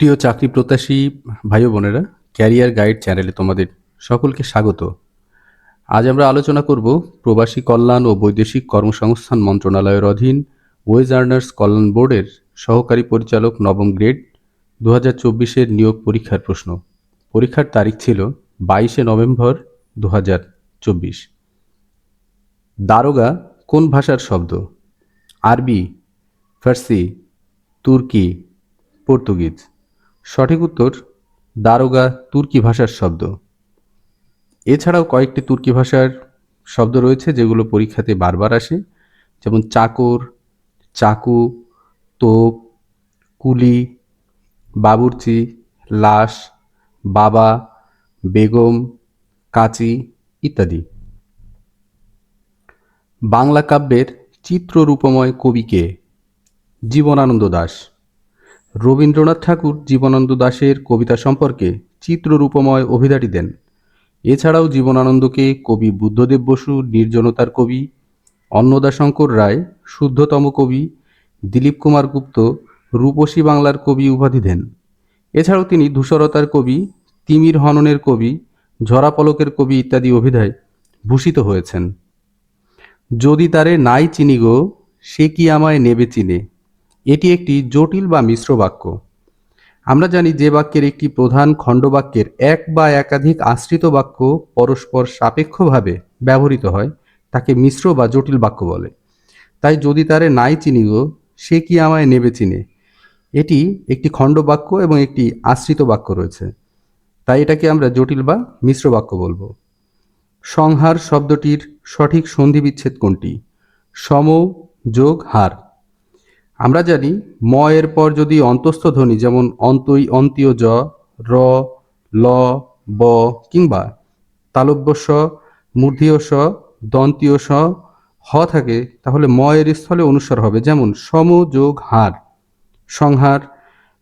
প্রিয় চাকরি প্রত্যাশী ভাই বোনেরা ক্যারিয়ার গাইড চ্যানেলে তোমাদের সকলকে স্বাগত। আজ আমরা আলোচনা করব প্রবাসী কল্যাণ ও বৈদেশিক কর্মসংস্থান মন্ত্রণালয়ের অধীন ওয়েজ আর্নার্স কল্যাণ বোর্ডের সহকারী পরিচালক নবম গ্রেড দু হাজার চব্বিশের নিয়োগ পরীক্ষার প্রশ্ন। পরীক্ষার তারিখ ছিল বাইশে নভেম্বর দু হাজার চব্বিশ। দারোগা কোন ভাষার শব্দ? আরবি, ফার্সি, তুর্কি, পর্তুগিজ। সঠিক উত্তর, দারোগা তুর্কি ভাষার শব্দ। এছাড়াও কয়েকটি তুর্কি ভাষার শব্দ রয়েছে যেগুলো পরীক্ষাতে বারবার আসে, যেমন চাকর, চাকু, তোপ, কুলি, বাবুর্চি, লাশ, বাবা, বেগম, কাচি ইত্যাদি। বাংলা কাব্যের চিত্ররূপময় কবিকে জীবনানন্দ দাশ রবীন্দ্রনাথ ঠাকুর জীবনানন্দ দাশের কবিতা সম্পর্কে চিত্ররূপময় অভিধাটি দেন। এছাড়াও জীবনানন্দকে কবি বুদ্ধদেব বসু, নির্জনতার কবি, অন্নদাশঙ্কর রায়, শুদ্ধতম কবি, দিলীপ কুমার গুপ্ত, রূপসী বাংলার কবি উপাধি দেন। এছাড়াও তিনি ধূসরতার কবি, তিমির হননের কবি, ঝরাপলকের কবি ইত্যাদি অভিধায় ভূষিত হয়েছেন। যদি তারে নাই চিনি গো, সে কি আমায় নেবে চিনে? এটি একটি জটিল বা মিশ্র বাক্য। আমরা জানি যে বাক্যের একটি প্রধান খণ্ডবাক্যের এক বা একাধিক আশ্রিত বাক্য পরস্পর সাপেক্ষভাবে ব্যবহৃত হয়, তাকে মিশ্র বা জটিল বাক্য বলে। তাই যদি তারে নাই চিনি গো, সে কি আমায় নেবে চিনে? এটি একটি খণ্ডবাক্য এবং একটি আশ্রিত বাক্য রয়েছে। তাই এটাকে আমরা জটিল বা মিশ্র বাক্য বলব। সংহার শব্দটির সঠিক সন্ধি বিচ্ছেদ কোনটি? সম যোগ হার। আমরা জানি ম এর পর যদি অন্তস্থ ধ্বনি যেমন অন্তই, অন্তীয় জ, র, ল, ব, কিংবা তালব্য স, মূর্ধীয় স, দন্তীয় স, হ থাকে, তাহলে ম এর স্থলে অনুস্বার হবে। যেমন সমযোগ হার, সংহার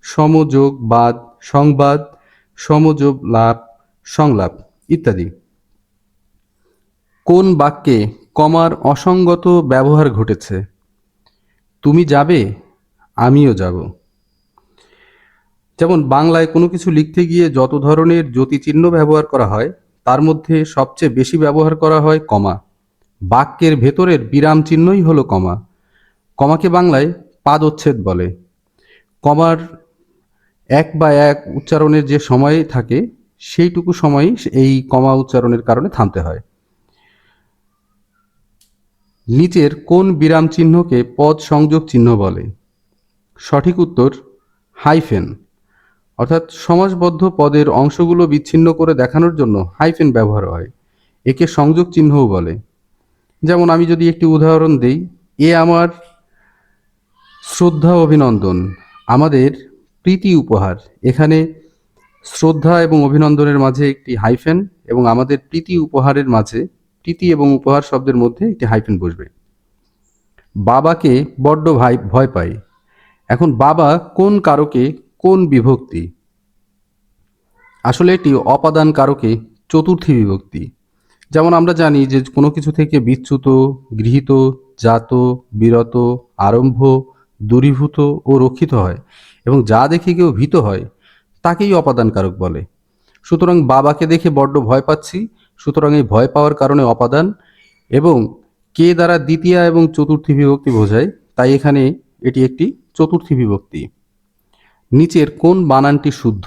সমযোগ বাদ, সংবাদ সমযোগ লাভ, সংলাপ ইত্যাদি। কোন বাক্যে কমার অসঙ্গত ব্যবহার ঘটেছে? তুমি যাবে, আমিও যাব। যেমন বাংলায় কোনো কিছু লিখতে গিয়ে যত ধরনের জ্যোতিচিহ্ন ব্যবহার করা হয়, তার মধ্যে সবচেয়ে বেশি ব্যবহার করা হয় কমা। বাক্যের ভেতরের বিরাম চিহ্নই হলো কমা। কমাকে বাংলায় পাদচ্ছেদ বলে। কমার এক বা এক উচ্চারণের যে সময় থাকে, সেইটুকু সময়ই এই কমা উচ্চারণের কারণে থামতে হয়। নিচের কোন বিরাম চিহ্নকে পদ সংযোগ চিহ্ন বলে? সঠিক উত্তর, হাইফেন। অর্থাৎ সমাসবদ্ধ পদের অংশগুলো বিচ্ছিন্ন করে দেখানোর জন্য হাইফেন ব্যবহার হয়। একে সংযোগ চিহ্নও বলে। যেমন আমি যদি একটি উদাহরণ দেই, এ আমার শ্রদ্ধা অভিনন্দন, আমাদের প্রীতি উপহার। এখানে শ্রদ্ধা এবং অভিনন্দনের মাঝে একটি হাইফেন এবং আমাদের প্রীতি উপহারের মাঝে প্রীতি এবং উপহার শব্দের মধ্যে একটি হাইফেন বসবে। বাবাকে বড্ড ভাই ভয় পাই এখন বাবা কোন কারকে কোন বিভক্তি? আসলে এটি অপাদান কারকে চতুর্থী বিভক্তি। যেমন আমরা জানি যে কোনো কিছু থেকে বিচ্যুত, গৃহীত, জাত, বিরত, আরম্ভ, দূরীভূত ও রক্ষিত হয় এবং যা দেখে কেউ ভীত হয়, তাকেই অপাদান কারক বলে। সুতরাং বাবাকে দেখে বড্ড ভয় পাচ্ছি সুতরাং এই ভয় পাওয়ার কারণে অপাদান এবং কে দ্বারা দ্বিতীয় এবং চতুর্থী বিভক্তি বোঝায়, তাই এখানে এটি একটি চতুর্থী বিভক্তি। নিচের কোন বানানটি শুদ্ধ?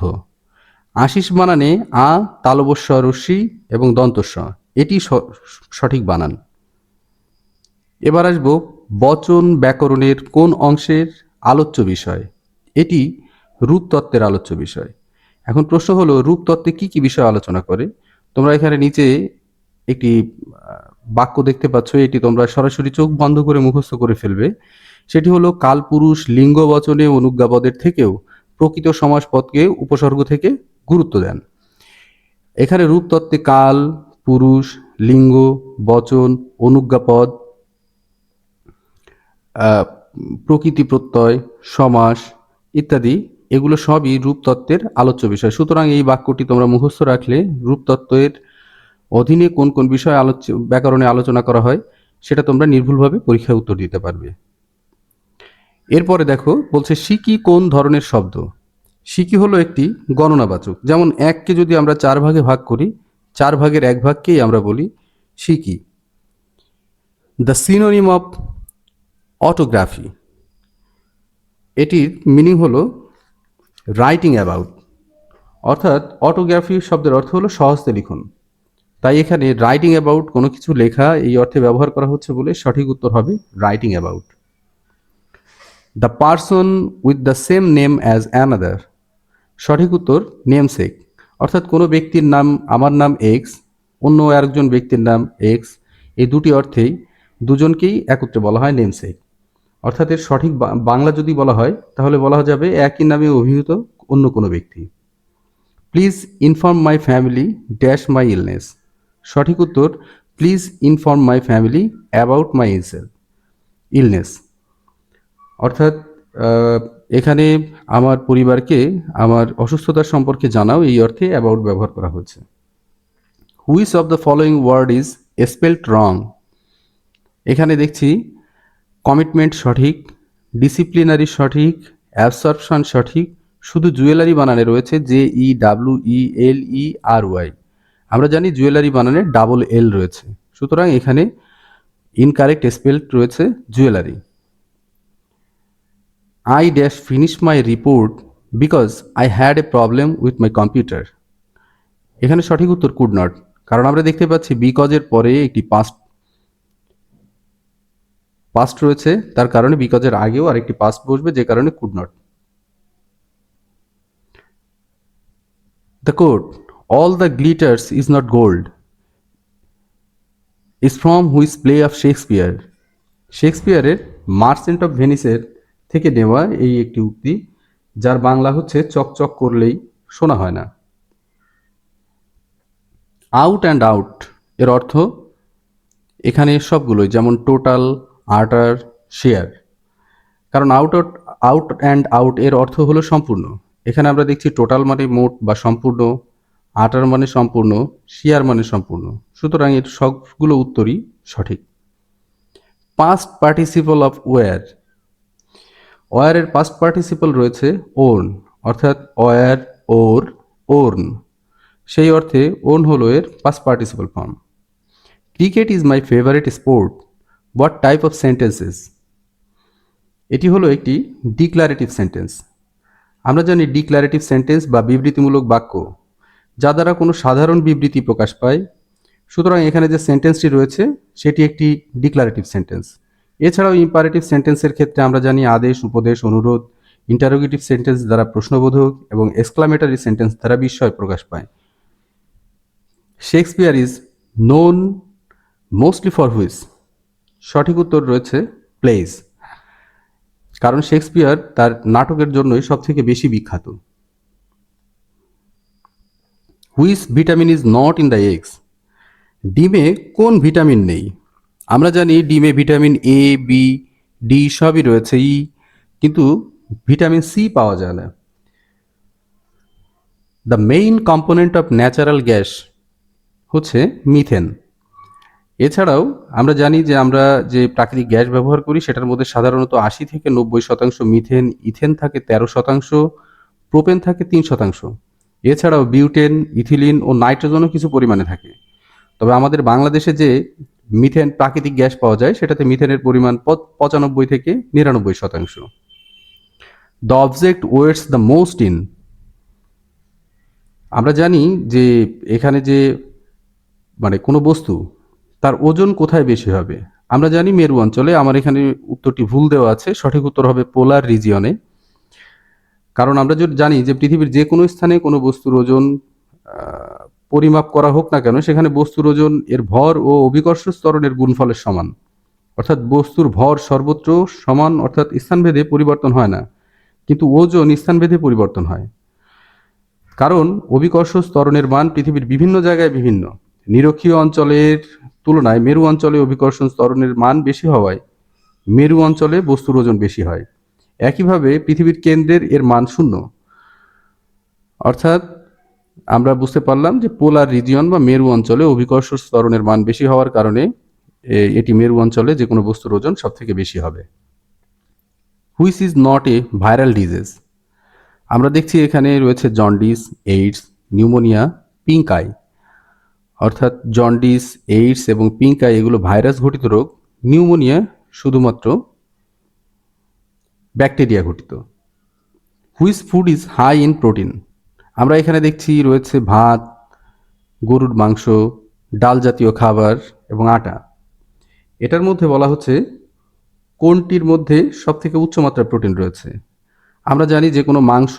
আশিস বানানে আ, তালবস্য, রশ্মি এবং দন্তস্ব এটি সঠিক বানান। এবার আসব বচন ব্যাকরণের কোন অংশের আলোচ্য বিষয়? এটি রূপতত্ত্বের আলোচ্য বিষয়। এখন প্রশ্ন হলো, রূপতত্ত্বে কি কি বিষয় আলোচনা করে? তোমরা এখানে নিচে একটি বাক্য দেখতে পাচ্ছ। এটি তোমরা সরাসরি চোখ বন্ধ করে মুখস্থ করে ফেলবে। সেটি হলো কালপুরুষ লিঙ্গ বচনে অনুজ্ঞাপদের থেকেও প্রকৃত সমাজপদকে উপসর্গ থেকে গুরুত্ব দেন। এখানে রূপতত্ত্বে কাল, পুরুষ, লিঙ্গ, বচন, অনুজ্ঞাপদ প্রকৃতি প্রত্যয়, সমাস ইত্যাদি এগুলো সবই রূপতত্ত্বের আলোচ্য বিষয়। সুতরাং এই বাক্যটি তোমরা মুখস্থ রাখলে রূপতত্ত্বের অধীনে কোন কোন বিষয় আলোচ্য, ব্যাকরণে আলোচনা করা হয়, সেটা তোমরা নির্ভুলভাবে পরীক্ষায় উত্তর দিতে পারবে। এরপরে দেখো, বলছে, সিকি কোন ধরনের শব্দ? সিকি হলো একটি গণনাবাচক। যেমন এককে যদি আমরা চার ভাগে ভাগ করি, চার ভাগের এক ভাগকেই আমরা বলি সিকি। The synonym of autography. এটির মিনিং হলো রাইটিং অ্যাবাউট অর্থাৎ অটোগ্রাফি শব্দের অর্থ হলো সহজতে লিখন। তাই এখানে রাইটিং অ্যাবাউট কোনো কিছু লেখা এই অর্থে ব্যবহার করা হচ্ছে বলে সঠিক উত্তর হবে writing about the person with the same name as another সঠিক উত্তর নেম নেমসেক অর্থাৎ কোনো ব্যক্তির নাম আমার নাম এক্স অন্য আরেকজন ব্যক্তির নাম এক্স এই দুটি অর্থেই দুজনকেই একত্রে বলা হয় নেমসেক অর্থাৎ এর সঠিক বাংলা যদি বলা হয়, তাহলে বলা যাবে একই নামে অভিহিত অন্য কোনো ব্যক্তি। Please inform my family dash my illness সঠিক উত্তর please inform my family about my ইলসেল illness অর্থাৎ এখানে আমার পরিবারকে আমার অসুস্থতার সম্পর্কে জানাও, এই অর্থে অ্যাবাউট ব্যবহার করা হয়েছে। Which of the following word is spelled wrong এখানে দেখছি কমিটমেন্ট সঠিক, ডিসিপ্লিনারি সঠিক, অ্যাবসর্পশন সঠিক, শুধু জুয়েলারি বানানে রয়েছে J E W E L E R Y. আমরা জানি জুয়েলারি বানানে ডাবল এল রয়েছে। সুতরাং এখানে ইনকারেক্ট স্পেল রয়েছে jewellery. I dash finish my report because I had a problem with my computer. এখানে সঠিক উত্তর কুড নট, কারণ আমরা দেখতে পাচ্ছি বিকজের পরে একটি পাস্ট পাস্ট রয়েছে, তার কারণে বিকজের আগেও আরেকটি পাস্ট বসবে, যে কারণে could not the code all the glitters is not gold is from which play of Shakespeare শেক্সপিয়ারের merchant of ভেনিসের থেকে নেওয়া এই একটি উক্তি, যার বাংলা হচ্ছে চকচক করলেই শোনা হয় না। আউট অ্যান্ড আউট এর অর্থ, এখানে সবগুলোই, যেমন টোটাল আর্টার শেয়ার কারণ আউট আউট অ্যান্ড আউট এর অর্থ হলো সম্পূর্ণ। এখানে আমরা দেখছি টোটাল মানে মোট বা সম্পূর্ণ আটার মানে সম্পূর্ণ শেয়ার মানে সম্পূর্ণ। সুতরাং এর সবগুলো উত্তরই সঠিক। পাস্ট পার্টিসিপল অফ ওয়ার ওয়ারের পাস্ট পার্টিসিপল রয়েছে ওর্ন অর্থাৎ ওয়ার ওর ওর্ন সেই অর্থে ওন হলো এর past participle form cricket is my favourite sport what type of sentences এটি হলো একটি ডিক্লারেটিভ সেন্টেন্স আমরা জানি ডিক্লারেটিভ সেন্টেন্স বা বিবৃতিমূলক বাক্য, যা দ্বারা কোনো সাধারণ বিবৃতি প্রকাশ পায়। সুতরাং এখানে যে সেন্টেন্সটি রয়েছে, সেটি একটি ডিক্লারেটিভ সেন্টেন্স এছাড়াও ইম্পারেটিভ সেন্টেন্সের ক্ষেত্রে আমরা জানি আদেশ, উপদেশ, অনুরোধ ইন্টারোগেটিভ সেন্টেন্স দ্বারা প্রশ্নবোধক এবং এক্সক্লামেটারি সেন্টেন্স দ্বারা বিস্ময় প্রকাশ পায়। Shakespeare is known mostly for which সঠিক উত্তর রয়েছে প্লেস কারণ শেক্সপিয়ার তার নাটকের জন্যই সব থেকে বেশি বিখ্যাত। Which vitamin is not in the eggs ডিমে কোন ভিটামিন নেই? আমরা জানি ডিমে ভিটামিন এ বি ডি সবই রয়েছে ই কিন্তু ভিটামিন সি পাওয়া যায় না। The main component of natural gas হচ্ছে মিথেন এছাড়াও আমরা জানি যে আমরা যে প্রাকৃতিক গ্যাস ব্যবহার করি, সেটার মধ্যে সাধারণত আশি থেকে নব্বই শতাংশ মিথেন, ইথেন থাকে, তেরো শতাংশ, প্রোপেন থাকে, তিন শতাংশ। এছাড়াও বিউটেন, ইথিলিন ও নাইট্রোজেনও কিছু পরিমাণে থাকে। তবে আমাদের বাংলাদেশে যে মিথেন, প্রাকৃতিক গ্যাস পাওয়া যায়, সেটাতে মিথেনের পরিমাণ পঁচ- পঁচানব্বই থেকে নিরানব্বই শতাংশ। The object weights the most in. আমরা জানি যে এখানে যে মানে কোনো বস্তু তার ওজন কোথায় বেশি হবে? আমরা জানি মেরু অঞ্চলে, আমার এখানে উত্তরটি ভুল দেওয়া আছে, সঠিক উত্তর হবে পোলার রিজিয়নে। কারণ আমরা যদি জানি যে পৃথিবীর যে কোনো স্থানে কোনো বস্তুর ওজন পরিমাপ করা হোক না কেন, সেখানে বস্তুর ওজন এর ভর ও অভিকর্ষ স্তরণের গুণফলের সমান। অর্থাৎ বস্তুর ভর সর্বত্র সমান, অর্থাৎ স্থানভেদে পরিবর্তন হয় না, কিন্তু ওজন স্থানভেদে পরিবর্তন হয়। কারণ অভিকর্ষ স্তরণের মান পৃথিবীর বিভিন্ন জায়গায় বিভিন্ন। নিরক্ষীয় অঞ্চলের তুলনায় মেরু অঞ্চলে অভিকর্ষণ স্তরণের মান বেশি হওয়ায় মেরু অঞ্চলে বস্তুর ওজন বেশি হয়। একইভাবে পৃথিবীর কেন্দ্রের এর মান শূন্য। অর্থাৎ আমরা বুঝতে পারলাম যে পোলার রিজিয়ন বা মেরু অঞ্চলে অভিকর্ষ স্তরণের মান বেশি হওয়ার কারণে এটি মেরু অঞ্চলে যে কোনো বস্তুর ওজন সব থেকে বেশি হবে। Which is not a viral disease আমরা দেখছি এখানে রয়েছে jaundice AIDS pneumonia pink eye অর্থাৎ জন্ডিস, এইডস এবং পিঙ্ক এগুলো ভাইরাস ঘটিত রোগ, নিউমোনিয়া শুধুমাত্র ব্যাকটেরিয়া ঘটিত। Which food is high in protein? আমরা এখানে দেখছি রয়েছে ভাত, গরুর মাংস, ডাল জাতীয় খাবার এবং আটা। এটার মধ্যে বলা হচ্ছে কোনটির মধ্যে সবথেকে উচ্চমাত্রার প্রোটিন রয়েছে? আমরা জানি যে কোনো মাংস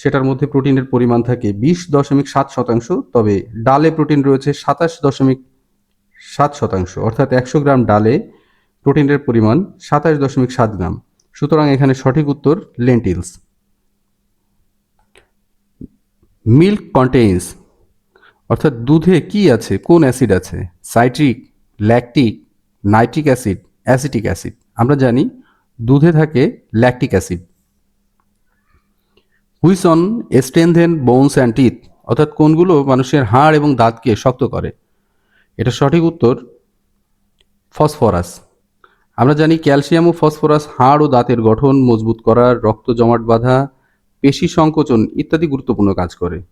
সেটার মধ্যে প্রোটিনের পরিমাণ থাকে বিশ দশমিক সাত শতাংশ, তবে ডালে প্রোটিন রয়েছে সাতাশ দশমিক সাত শতাংশ, অর্থাৎ একশো গ্রাম ডালে প্রোটিনের পরিমাণ সাতাশ দশমিক সাত গ্রাম। সুতরাং এখানে সঠিক উত্তর লেন্টিলস। মিল্ক কন্টেইনস, অর্থাৎ দুধে কি আছে, কোন অ্যাসিড আছে? Citric, lactic, nitric acid, acetic acid. আমরা জানি দুধে থাকে lactic acid. Which one strengthen bones and teeth, অর্থাৎ কোনগুলো মানুষের হাড় এবং দাঁতকে শক্ত করে? এটা সঠিক উত্তর, ফসফরাস। আমরা জানি ক্যালসিয়াম ও ফসফরাস হাড় ও দাঁতের গঠন, মজবুত করার রক্ত জমাট বাঁধা, পেশি সংকোচন ইত্যাদি গুরুত্বপূর্ণ কাজ করে।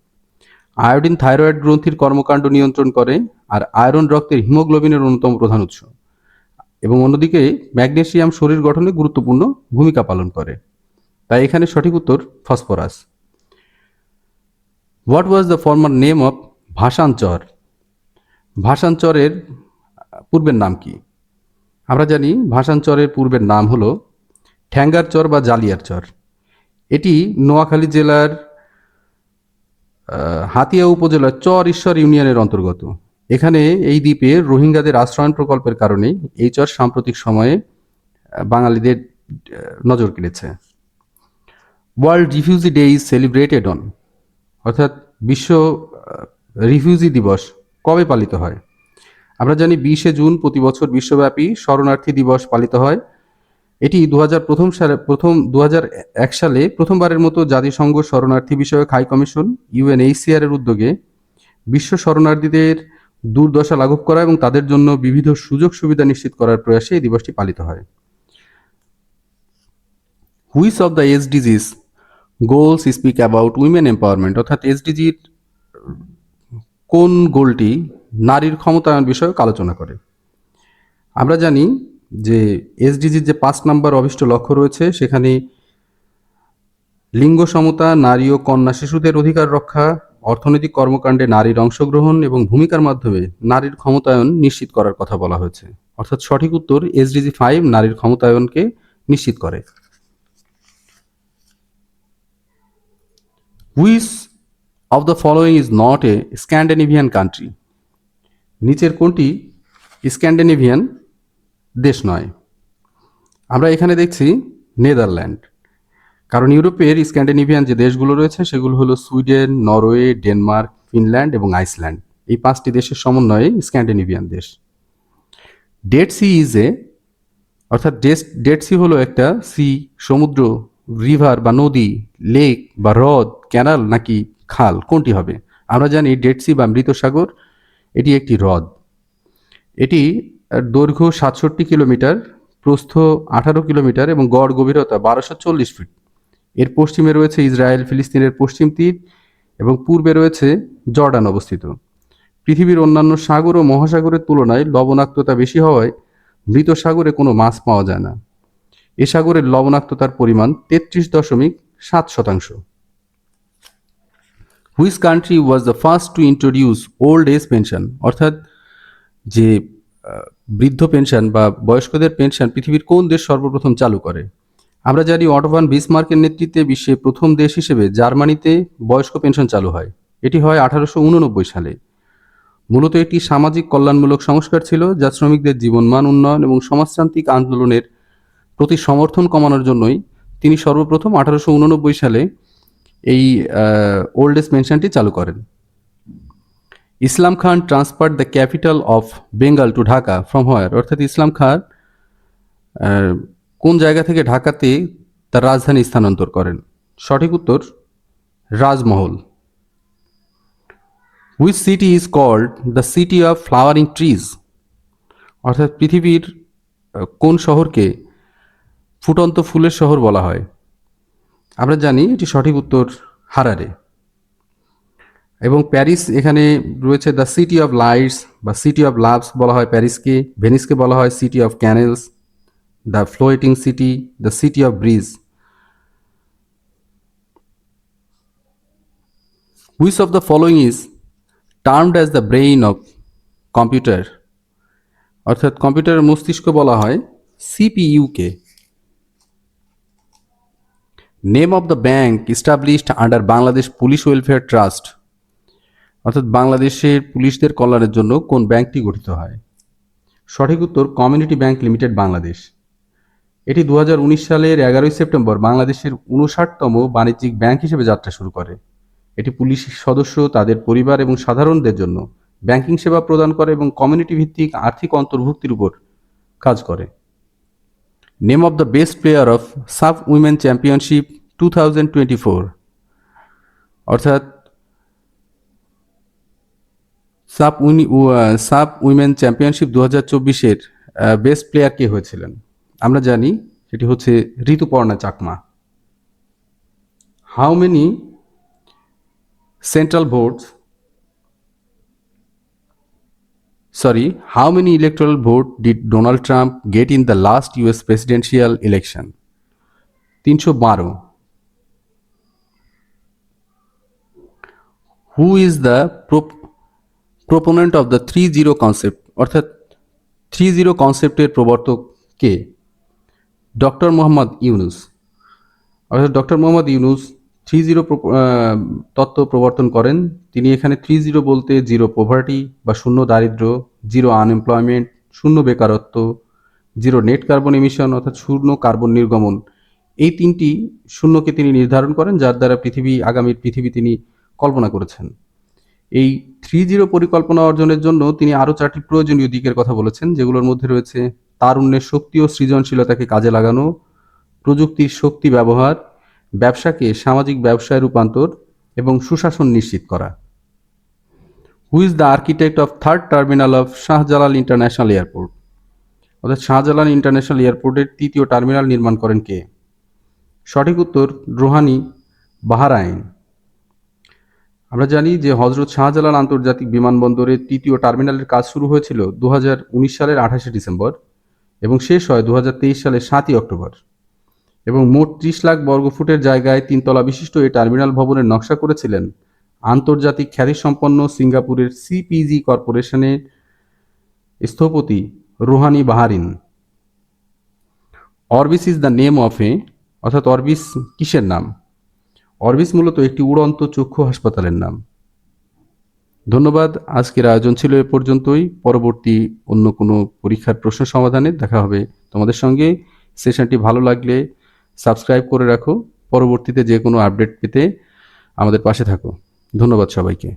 আয়োডিন থাইরয়েড গ্রন্থির কর্মকাণ্ড নিয়ন্ত্রণ করে আর আয়রন রক্তের হিমোগ্লোবিনের অন্যতম প্রধান উৎস। এবং অন্যদিকে ম্যাগনেসিয়াম শরীর গঠনে গুরুত্বপূর্ণ ভূমিকা পালন করে। তাই এখানে সঠিক উত্তর phosphorus. What was the former name of Bhasan Char ভাষাঞ্চরের পূর্বের নাম কি? আমরা জানি ভাষাঞ্চরের পূর্বের নাম হলো ঠ্যাঙ্গার চর বা জালিয়ার চর এটি নোয়াখালী জেলার হাতিয়া উপজেলার চর ঈশ্বর ইউনিয়নের অন্তর্গত। এখানে এই দ্বীপে রোহিঙ্গাদের আশ্রয়ণ প্রকল্পের কারণে এই চর সাম্প্রতিক সময়ে বাঙালিদের নজর কেড়েছে। World refugee day is celebrated on অর্থাৎ বিশ্ব রিফিউজি দিবস কবে পালিত হয়? আমরা জানি বিশে জুন প্রতি বছর বিশ্বব্যাপী শরণার্থী দিবস পালিত হয়। এটি দু হাজার প্রথম সালে, প্রথম দু এক সালে প্রথমবারের মতো জাতিসংঘ শরণার্থী বিষয়ক হাই কমিশন ইউএনএইচসিআর এর উদ্যোগে বিশ্ব শরণার্থীদের দুর্দশা লাঘব করা এবং তাদের জন্য বিবিধ সুযোগ সুবিধা নিশ্চিত করার প্রয়াসে এই দিবসটি পালিত হয়। Which of the SDGs goals speak about women empowerment অর্থাৎ এসডিজির কোন গোলটি নারীর ক্ষমতায়ন বিষয়ক আলোচনা করে। আমরা জানি যে এসডিজির যে পাঁচ নাম্বার অভিষ্ট লক্ষ্য রয়েছে, সেখানে লিঙ্গ সমতা, নারী ও কন্যা শিশুদের অধিকার রক্ষা, অর্থনৈতিক কর্মকাণ্ডে নারীর অংশগ্রহণ এবং ভূমিকার মাধ্যমে নারীর ক্ষমতায়ন নিশ্চিত করার কথা বলা হয়েছে। অর্থাৎ সঠিক উত্তর এসডিজি ফাইভ নারীর ক্ষমতায়নকে নিশ্চিত করে। Which of the following is not a Scandinavian country নিচের কোনটি স্ক্যান্ডেনেভিয়ান দেশ নয়? আমরা এখানে দেখছি নেদারল্যান্ড কারণ ইউরোপের স্ক্যান্ডিনেভিয়ান যে দেশগুলো রয়েছে, সেগুলো হলো সুইডেন, নরওয়ে, ডেনমার্ক, ফিনল্যান্ড এবং আইসল্যান্ড। এই পাঁচটি দেশের সমন্বয়ে স্ক্যান্ডিনেভিয়ান দেশ। ডেড সি ইজ এ অর্থাৎ ডেড সি হলো একটা সি সমুদ্র রিভার বা নদী লেক বা হ্রদ ক্যানাল নাকি খাল, কোনটি হবে? আমরা জানি ডেড সি বা মৃত সাগর, এটি একটি হ্রদ। এটি দৈর্ঘ্য সাতষট্টি কিলোমিটার, প্রস্থ আঠারো কিলোমিটার এবং গড় গভীরতা বারোশো চল্লিশ ফিট। এর পশ্চিমে রয়েছে ইসরায়েল, ফিলিস্তিনের পশ্চিম তীর এবং পূর্বে রয়েছে জর্ডান অবস্থিত। পৃথিবীর অন্যান্য সাগর ও মহাসাগরের তুলনায় লবণাক্ততা বেশি হওয়ায় মৃত সাগরে কোনো মাছ পাওয়া যায় না। এ সাগরের লবণাক্ততার পরিমাণ তেত্রিশ দশমিক সাত শতাংশ। Which country was the first to introduce old age pension, অর্থাৎ যে বৃদ্ধ পেনশন বা বয়স্কদের পেনশন পৃথিবীর কোন দেশ সর্বপ্রথম চালু করে? আমরা জানি অটোভান বিসমার্কের নেতৃত্বে বিশ্বে প্রথম দেশ হিসেবে জার্মানিতে বয়স্ক পেনশন চালু হয়। এটি হয় আঠারোশো উননব্বই সালে। মূলত এটি সামাজিক কল্যাণমূলক সংস্কার ছিল যা শ্রমিকদের জীবনমান উন্নয়ন এবং সমাজতান্ত্রিক আন্দোলনের প্রতি সমর্থন কমানোর জন্যই তিনি সর্বপ্রথম আঠারোশো উননব্বই সালে এই ওল্ড এজ পেনশনটি চালু করেন। Islam Khan transfer the capital of Bengal to Dhaka from where অর্থাৎ ইসলাম খান কোন জায়গা থেকে ঢাকাতে তার রাজধানী স্থানান্তর করেন? সঠিক উত্তর, Rajmahal. Which city is called the city of flowering trees অর্থাৎ পৃথিবীর কোন শহরকে ফুটন্ত ফুলের শহর বলা হয়। আমরা জানি এটি সঠিক উত্তর হারারে। এবং প্যারিস এখানে রয়েছে দ্য সিটি অফ লাইটস বা সিটি অফ লাভস বলা হয় প্যারিসকে, ভেনিসকে বলা হয় city of canals, the floating city, the city of bridge. Which of the following is termed as the brain of computer. অর্থাৎ কম্পিউটারের মস্তিষ্ক বলা হয় সিপিইউকে name of the bank established under Bangladesh police welfare trust. অর্থাৎ বাংলাদেশের পুলিশদের কল্যাণের জন্য কোন ব্যাংকটি গঠিত হয়? সঠিক উত্তর, কমিউনিটি ব্যাংক লিমিটেড, বাংলাদেশ। এটি দু হাজার উনিশ সালের এগারোই সেপ্টেম্বর বাংলাদেশের উনষাটতম বাণিজ্যিক ব্যাংক হিসেবে যাত্রা শুরু করে। এটি পুলিশ সদস্য, তাদের পরিবার এবং সাধারণদের জন্য ব্যাংকিং সেবা প্রদান করে এবং কমিউনিটি ভিত্তিক আর্থিক অন্তর্ভুক্তির উপর কাজ করে। Name of the best player of sub women championship two thousand twenty four অর্থাৎ সাব সাব উইমেন চ্যাম্পিয়নশিপ দু হাজার চব্বিশের বেস্ট প্লেয়ার কে হয়েছিলেন? আমরা জানি সেটি হচ্ছে Rituparna Chakma. How many central votes sorry, how many electoral vote did donald trump get in the last us presidential election? তিনশো বারো who is the proponent of the three zero concept অর্থাৎ three zero কনসেপ্টের প্রবর্তক কে? Doctor Mohammad Yunus অর্থাৎ doctor Mohammad Yunus three zero তত্ত্ব প্রবর্তন করেন। তিনি এখানে থ্রি জিরো বলতে জিরো পোভার্টি বা শূন্য দারিদ্র্য জিরো আনএমপ্লয়মেন্ট শূন্য বেকারত্ব জিরো নেট কার্বন এমিশন অর্থাৎ শূন্য কার্বন নির্গমন। এই তিনটি শূন্যকে তিনি নির্ধারণ করেন, যার দ্বারা পৃথিবী আগামীর পৃথিবী তিনি কল্পনা করেছেন। এই থ্রি জিরো পরিকল্পনা অর্জনের জন্য তিনি আরও চারটি প্রয়োজনীয় দিকের কথা বলেছেন, যেগুলোর মধ্যে রয়েছে তারুণ্যের শক্তি ও সৃজনশীলতাকে কাজে লাগানো, প্রযুক্তির শক্তি ব্যবহার ব্যবসাকে সামাজিক ব্যবসায় রূপান্তর এবং সুশাসন নিশ্চিত করা। Who is the architect of third terminal of Shahjalal international airport অর্থাৎ শাহজালাল ইন্টারন্যাশনাল এয়ারপোর্টের তৃতীয় টার্মিনাল নির্মাণ করেন কে? সঠিক উত্তর রোহানি বাহারাইন। আমরা জানি যে হজরত শাহজালাল আন্তর্জাতিক বিমানবন্দরের তৃতীয় টার্মিনালের কাজ শুরু হয়েছিল দু হাজার উনিশ সালের আঠাশে ডিসেম্বর এবং শেষ হয় দু হাজার তেইশ সালের সাতই অক্টোবর। এবং মোট ত্রিশ লাখ বর্গফুটের জায়গায় তিনতলা বিশিষ্ট এই টার্মিনাল ভবনের নকশা করেছিলেন আন্তর্জাতিক খ্যাতিসম্পন্ন সিঙ্গাপুরের সিপিজি কর্পোরেশনের স্থপতি Rohani Baharin. Orbis is the name of a, অর্থাৎ অরবিস কিসের নাম? অরবিস মূলত একটি উড়ন্ত চক্ষু হাসপাতালের নাম। ধন্যবাদ, আজকের আয়োজন ছিল এ পর্যন্তই। পরবর্তী অন্য কোনো পরীক্ষার প্রশ্ন সমাধানে দেখা হবে তোমাদের সঙ্গে। সেশনটি ভালো লাগলে সাবস্ক্রাইব করে রাখো। পরবর্তীতে যে কোনো আপডেট পেতে আমাদের পাশে থাকো। ধন্যবাদ সবাইকে।